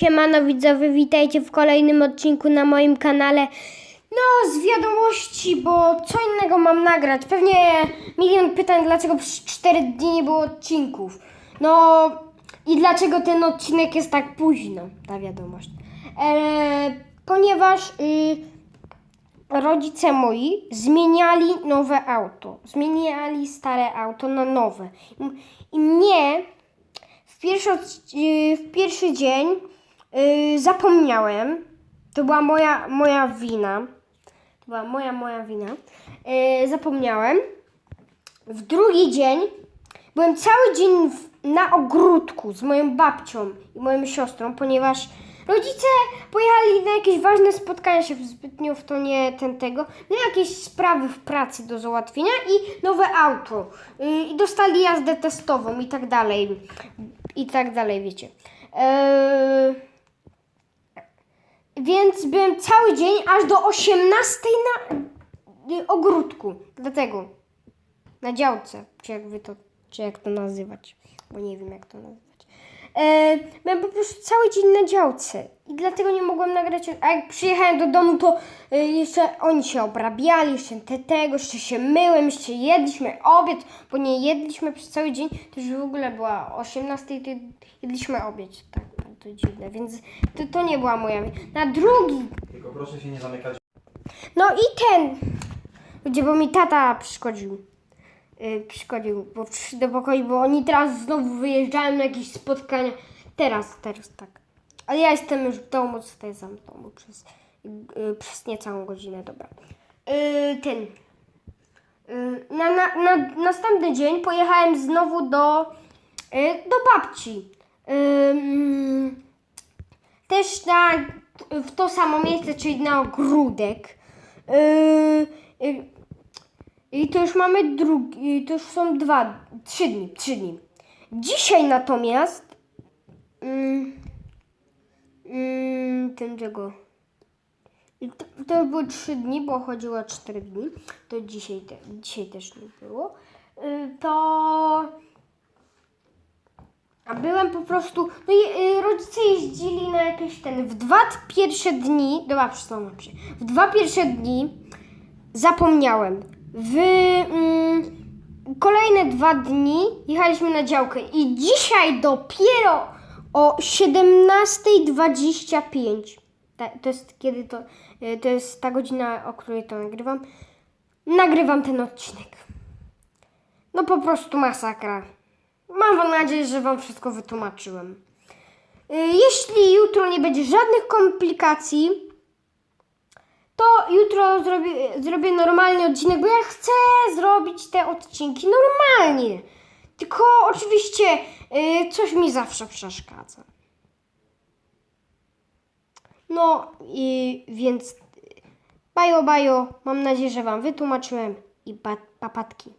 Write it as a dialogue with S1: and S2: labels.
S1: Siemano widzowie, witajcie w kolejnym odcinku na moim kanale. No, z wiadomości, bo co innego mam nagrać. Pewnie milion pytań, dlaczego przez 4 dni nie było odcinków. No i dlaczego ten odcinek jest tak późno, ta wiadomość. Eee, ponieważ y, rodzice moi zmieniali nowe auto. Zmieniali stare auto na nowe. I- mnie w pierwszy, yy, w pierwszy dzień yy, zapomniałem. To była moja, moja wina. To była moja, moja wina. Yy, zapomniałem. W drugi dzień byłem cały dzień w, na ogródku z moją babcią i moją siostrą, ponieważ rodzice pojechali na jakieś ważne spotkania się zbytnio w to nie ten tego, no jakieś sprawy w pracy do załatwienia i nowe auto. Yy, I dostali jazdę testową i tak dalej. I tak dalej, wiecie. Yy, więc byłem cały dzień aż do 18 na y, ogródku. Dlatego na działce, czy jak wy to, czy jak to nazywać, bo nie wiem jak to nazywać. E, byłem po prostu cały dzień na działce i dlatego nie mogłem nagrać. A jak przyjechałem do domu, to e, jeszcze oni się obrabiali, jeszcze te, tego, jeszcze się myłem, jeszcze jedliśmy obiad, bo nie jedliśmy przez cały dzień. To już w ogóle była 18, to jedliśmy obiad. Tak, to dziwne, więc to, to nie była moja. Na drugi
S2: Tylko proszę się nie zamykać.
S1: no i ten, gdzie bo mi tata przyszkodził. Yy, przyszkodził, bo przyszedł do pokoju, bo oni teraz znowu wyjeżdżają na jakieś spotkania. Teraz, teraz tak. Ale ja jestem już w domu, zostaję sam w domu przez, yy, przez niecałą godzinę, dobra. Yy, ten. Yy, na, na, na następny dzień pojechałem znowu do, yy, do babci. Mm, też na, w to samo miejsce, czyli na ogródek. Yy, I to już mamy drugi, to już są dwa, trzy dni, trzy dni. Dzisiaj natomiast yy, yy, tym czego? To, to były trzy dni, bo chodziło o cztery dni. To dzisiaj, te, dzisiaj też nie było. Yy, to a byłem po prostu. No i y, rodzice jeździli na jakieś ten. W dwa pierwsze dni. Dobra, przyznam się. W dwa pierwsze dni zapomniałem. W mm, kolejne dwa dni jechaliśmy na działkę. I dzisiaj dopiero o 17.25. Ta, to jest kiedy to. y, To jest ta godzina, o której to nagrywam. Nagrywam ten odcinek. No po prostu masakra. Mam nadzieję, że Wam wszystko wytłumaczyłem. Y, Jeśli jutro nie będzie żadnych komplikacji, to jutro zrobię, zrobię normalnie odcinek, bo ja chcę zrobić te odcinki normalnie. Tylko oczywiście y, coś mi zawsze przeszkadza. No i więc bajo bajo, mam nadzieję, że Wam wytłumaczyłem i pa, papatki.